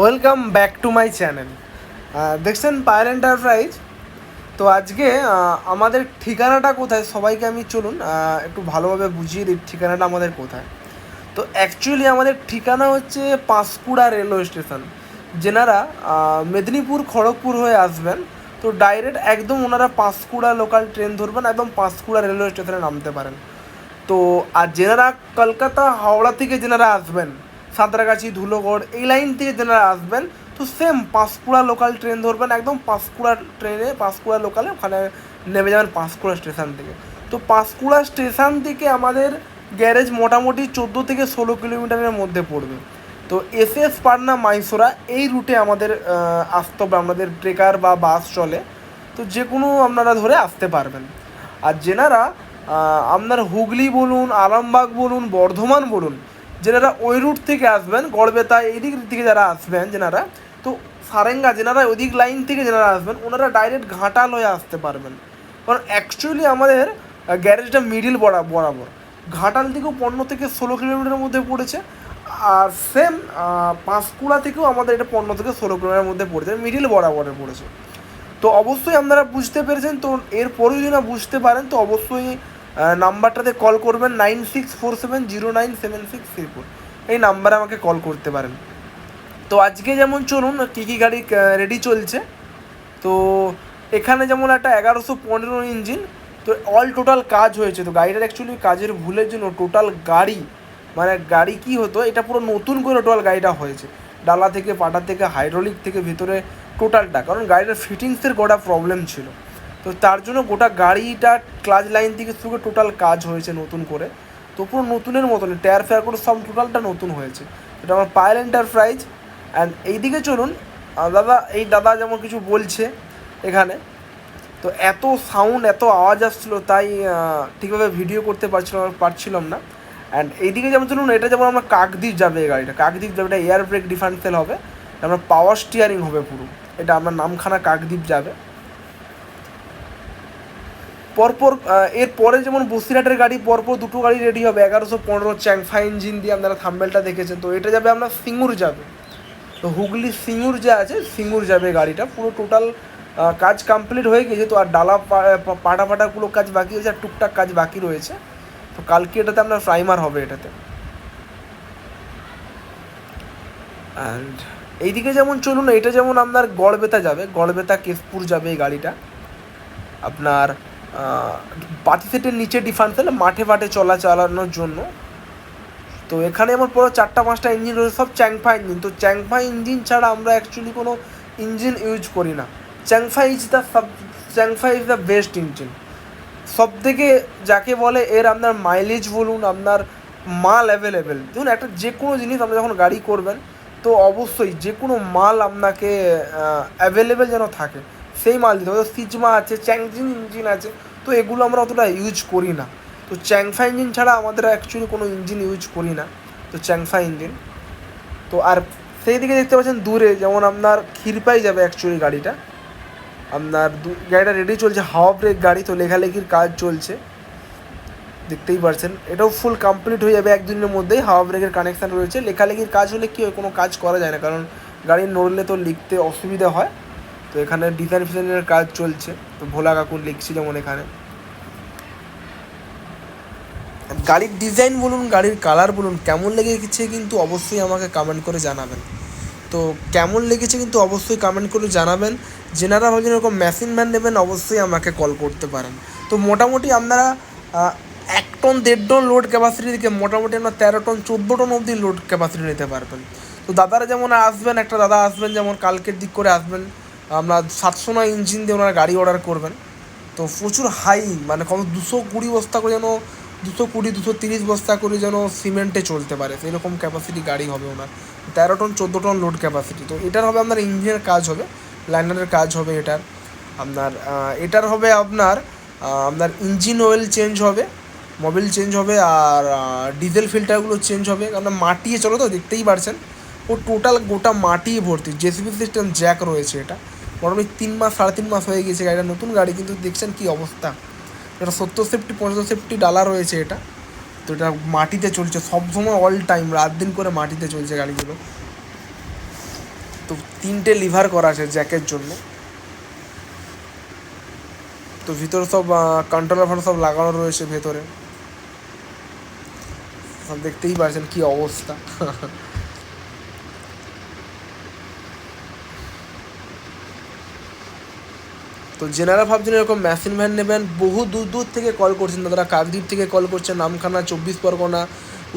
Welcome back to my channel দেখছেন পায়ার enterprise তো আজকে আমাদের ঠিকানাটা কোথায়? সবাইকে আমি চলুন একটু ভালোভাবে বুঝিয়ে দিই ঠিকানাটা আমাদের কোথায়। তো অ্যাকচুয়ালি আমাদের ঠিকানা হচ্ছে পাঁশকুড়া রেলওয়ে স্টেশন যেনারা মেদিনীপুর খড়গপুর হয়ে আসবেন। তো ডাইরেক্ট একদম ওনারা পাঁশকুড়া লোকাল ট্রেন ধরবেন, একদম পাঁশকুড়া রেলওয়ে স্টেশনে নামতে পারেন। তো আর যেনারা কলকাতা, হাওড়া থেকে যেনারা আসবেন সাঁতরাগাছি, ধুলোগড়, এই লাইন থেকে যেনারা আসবেন, তো সেম পাঁশকুড়া লোকাল ট্রেন ধরবেন, একদম পাঁশকুড়া ট্রেনে পাঁশকুড়া লোকালে ওখানে নেমে যাবেন পাঁশকুড়া স্টেশন থেকে। তো পাঁশকুড়া স্টেশন থেকে আমাদের গ্যারেজ মোটামুটি চোদ্দ থেকে ষোলো কিলোমিটারের মধ্যে পড়বে। তো এস এস পাটনা মাইসোরা, এই রুটে আমাদের আসতে হবে, আমাদের ট্রেকার বা বাস চলে। তো যে কোনো আপনারা ধরে আসতে পারবেন। আর যেনারা আপনার হুগলি বলুন, আরামবাগ বলুন, বর্ধমান বলুন যেনারা ওই রুট থেকে আসবেন, গড়বেতা এই দিক থেকে যারা আসবেন যেনারা, তো সারেঙ্গা যেনারা ওদিক লাইন থেকে যেনারা আসবেন, ওনারা ডাইরেক্ট ঘাটাল হয়ে আসতে পারবেন। কারণ অ্যাকচুয়ালি আমাদের গ্যারেজটা মিডিল বরা বরাবর। ঘাটাল থেকেও পনেরো থেকে ষোলো কিলোমিটারের মধ্যে পড়েছে, আর সেম পাঁশকুড়া থেকেও আমাদের এটা পনেরো থেকে ষোলো কিলোমিটারের মধ্যে পড়েছে মিডিল বরাবরে পড়েছে। তো অবশ্যই আপনারা বুঝতে পেরেছেন, তো এরপরেও যদি না বুঝতে পারেন, তো অবশ্যই নাম্বারটাতে কল করবেন nine six four seven zero nine seven six three four এই নাম্বারে আমাকে কল করতে পারেন। তো আজকে যেমন চলুন, কী কী গাড়ি রেডি চলছে। তো এখানে যেমন একটা এগারোশো পনেরো ইঞ্জিন তো অল টোটাল কাজ হয়েছে। তো গাড়িটার অ্যাকচুয়ালি কাজের ভুলের জন্য টোটাল গাড়ি মানে গাড়ি কি হতো, এটা পুরো নতুন করে টোটাল গাড়িটা হয়েছে। ডালা থেকে, পাটা থেকে হাইড্রোলিক থেকে ভিতরে টোটালটা কারণ গাড়িটার ফিটিংসের গোটা প্রবলেম ছিল। তো তার জন্য গোটা গাড়িটা ক্লাচ লাইন থেকে শুরু করে টোটাল কাজ হয়েছে নতুন করে। তো পুরো নতুনের মতন টায়ার ফেয়ার করে সব টোটালটা নতুন হয়েছে। এটা আমার পায়েল এন্টারপ্রাইজ অ্যান্ড এইদিকে চলুন দাদা, এই দাদা যেমন কিছু বলছে এখানে, তো এত সাউন্ড এত আওয়াজ আসছিল, তাই ঠিকভাবে ভিডিও করতে পারছিলাম পারছিলাম না। অ্যান্ড এইদিকে যেমন চলুন, এটা যেমন আমরা কাকদ্বীপ যাবে এই গাড়িটা। কাকদ্বীপ যাবে, এটা এয়ার ব্রেক ডিফারেন্সিয়াল হবে। আমরা পাওয়ার স্টিয়ারিং হবে পুরো। এটা আপনার নামখানা কাকদ্বীপ যাবে। পরপর আহ, এর পরে যেমন বসিরহাটের গাড়ি পরপর দুটো গাড়ি রেডি হবে এগারোশো পনেরো চ্যাংফা ইঞ্জিন দিয়ে আপনারা থাম্বেলটা দেখেছেন। তো এটা যাবে আপনার সিঙ্গুর যাবে। তো হুগলি সিঙ্গুর যা আছে সিঙ্গুর যাবে গাড়িটা। পুরো টোটাল কাজ কমপ্লিট হয়ে গেছে। তো আর ডালা পাটা পাটাগুলো কাজ বাকি আছে আর টুকটাক কাজ বাকি রয়েছে। তো কালকে এটাতে আপনার প্রাইমার হবে এটাতে। অ্যান্ড এইদিকে যেমন চলুন এটা যেমন আপনার গড়বেতা যাবে গড়বেতা কেশপুর যাবে এই গাড়িটা। আপনার পাতি সেটের নিচে ডিফারেন্সিয়াল মাঠে ফাটে চলা চালানোর জন্য। তো এখানে আমার পুরো চারটা পাঁচটা ইঞ্জিন রয়েছে, সব চ্যাংফা ইঞ্জিন তো চ্যাংফা ইঞ্জিন ছাড়া আমরা অ্যাকচুয়ালি কোনো ইঞ্জিন ইউজ করি না। চ্যাংফা ইজ দ্য সব Changfa is the best engine সব থেকে যাকে বলে এর আপনার মাইলেজ বলুন, আপনার মাল অ্যাভেলেবেল দেখুন একটা যে কোনো জিনিস আপনি যখন গাড়ি করবেন, তো অবশ্যই যে কোনো মাল আপনাকে অ্যাভেলেবেল যেন থাকে। সেই মাল দিতে হবে। সিজমা আছে, চ্যাংজিন ইঞ্জিন আছে, তো এগুলো আমরা অতটা ইউজ করি না। তো চ্যাংফা ইঞ্জিন ছাড়া আমাদের অ্যাকচুয়ালি কোনো ইঞ্জিন ইউজ করি না, তো চ্যাংফা ইঞ্জিন। তো আর সেই দিকে দেখতে পাচ্ছেন দূরে, যেমন আপনার ক্ষীরপাই যাবে অ্যাকচুয়ালি গাড়িটা। আপনার গাড়িটা রেডি চলছে হাওয়া ব্রেক গাড়ি, তো লেখালেখির কাজ চলছে। দেখতেই পারছেন, এটাও ফুল কমপ্লিট হয়ে যাবে একদিনের মধ্যেই হাওয়া ব্রেকের কানেকশান রয়েছে। লেখালেখির কাজ হলে কি হয়, কোনো কাজ করা যায় না, কারণ গাড়ি নড়লে তো লিখতে অসুবিধা হয়। তো এখানে ডিজাইন ফিজাইনের কাজ চলছে। তো ভোলা কাকুর লিখছি যেমন এখানে। গাড়ির ডিজাইন বলুন, গাড়ির কালার বলুন, কেমন লেগেছে কিন্তু অবশ্যই আমাকে কমেন্ট করে জানাবেন। তো কেমন লেগেছে কিন্তু অবশ্যই কমেন্ট করে জানাবেন। যেনারা ভাবছেন এরকম মেশিন ম্যান নেবেন, অবশ্যই আমাকে কল করতে পারেন। তো মোটামুটি আপনারা এক টন দেড় টন লোড ক্যাপাসিটি থেকে মোটামুটি আপনার তেরো টন চোদ্দ টন অবধি লোড ক্যাপাসিটি নিতে পারবেন। তো দাদারা যেমন আসবেন, একটা দাদা আসবেন যেমন কালকের দিক করে আসবেন। আপনার সাতশো নয় ইঞ্জিন দিয়ে ওনারা গাড়ি অর্ডার করবেন। তো প্রচুর হাই মানে কম দুশো কুড়ি বস্তা করে যেন, দুশো কুড়ি, দুশো তিরিশ বস্তা করে যেন সিমেন্টে চলতে পারে। সেরকম ক্যাপাসিটি গাড়ি হবে ওনার। তেরো টন চোদ্দ টন লোড ক্যাপাসিটি তো এটার হবে আপনার ইঞ্জিনের কাজ হবে লাইনারের কাজ হবে এটার। আপনার এটার হবে আপনার আপনার ইঞ্জিন অয়েল চেঞ্জ হবে মোবিল চেঞ্জ হবে, আর ডিজেল ফিল্টারগুলো চেঞ্জ হবে। আপনার মাটিয়ে চলো তো দেখতেই পারছেন, ও টোটাল গোটা মাটি ভর্তি। জেসিবি সিস্টেম জ্যাক রয়েছে এটা। মোটামুটি তিন মাস, সাড়ে তিন মাস হয়ে গেছে গাড়িটা, নতুন গাড়ি, কিন্তু দেখছেন কি অবস্থা? এটা সত্তর সেফটি পঁচাত্তর সেফটি ডালা রয়েছে এটা, তো এটা মাটিতে চলছে সবসময় অল টাইম রাত দিন করে মাটিতে চলছে গাড়িগুলো। তো তিনটে লিভার করা আছে জ্যাকের জন্য। তো ভিতরে সব কন্ট্রোলার ফান্ড সব লাগানো রয়েছে ভেতরে। দেখতেই পারছেন কি অবস্থা। তো জেনারা ভাবছেন এরকম মেশিন ভ্যান নেবেন, বহু দূর দূর থেকে কল করছেন দাদারা কাকদ্বীপ থেকে কল করছেন, নামখানা, চব্বিশ পরগনা,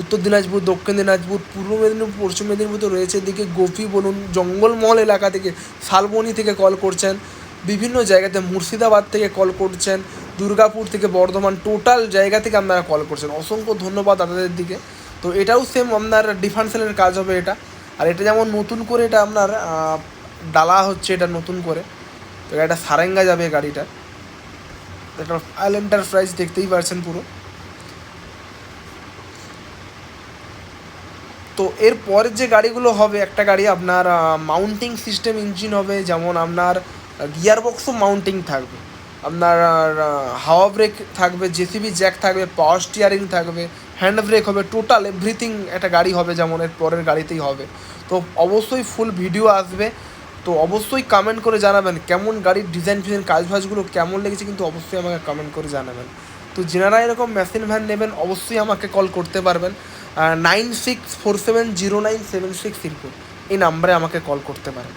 উত্তর দিনাজপুর, দক্ষিণ দিনাজপুর, পূর্ব মেদিনীপুর, পশ্চিম মেদিনীপুর তো রয়েছে। এদিকে গোপী বলুন, জঙ্গলমহল এলাকা থেকে শালবনি থেকে কল করছেন। বিভিন্ন জায়গাতে মুর্শিদাবাদ থেকে কল করছেন। দুর্গাপুর থেকে বর্ধমান টোটাল জায়গা থেকে আপনারা কল করছেন। অসংখ্য ধন্যবাদ দাদাদের দিকে। তো এটাও সেম আপনার ডিফারেন্সিয়ালের কাজ হবে এটা। আর এটা যেমন নতুন করে এটা আপনার ডালা হচ্ছে এটা নতুন করে। তো এটা সারেঙ্গা যাবে গাড়িটা। এটা আইল এন্টারপ্রাইজ দেখতেই পারছেন পুরো। তো এর যে গাড়িগুলো হবে, একটা গাড়ি আপনার মাউন্টিং সিস্টেম ইঞ্জিন হবে, যেমন আপনার গিয়ার বক্সও মাউন্টিং থাকবে। আপনার হাওয়া ব্রেক থাকবে জেসিবি জ্যাক থাকবে পাওয়ার স্টিয়ারিং থাকবে হ্যান্ড ব্রেক হবে টোটাল এভরিথিং একটা গাড়ি হবে যেমন এর পরের গাড়িতেই হবে। তো অবশ্যই ফুল ভিডিও আসবে। তো অবশ্যই কমেন্ট করে জানাবেন কেমন গাড়ির ডিজাইন ফিজাইন কাজ ফাজগুলো কেমন লেগেছে কিন্তু অবশ্যই আমাকে কমেন্ট করে জানাবেন। তো যেনারা এরকম মেশিন ভ্যান নেবেন, অবশ্যই আমাকে কল করতে পারবেন nine six four seven zero nine seven six এই নাম্বারে আমাকে কল করতে পারেন।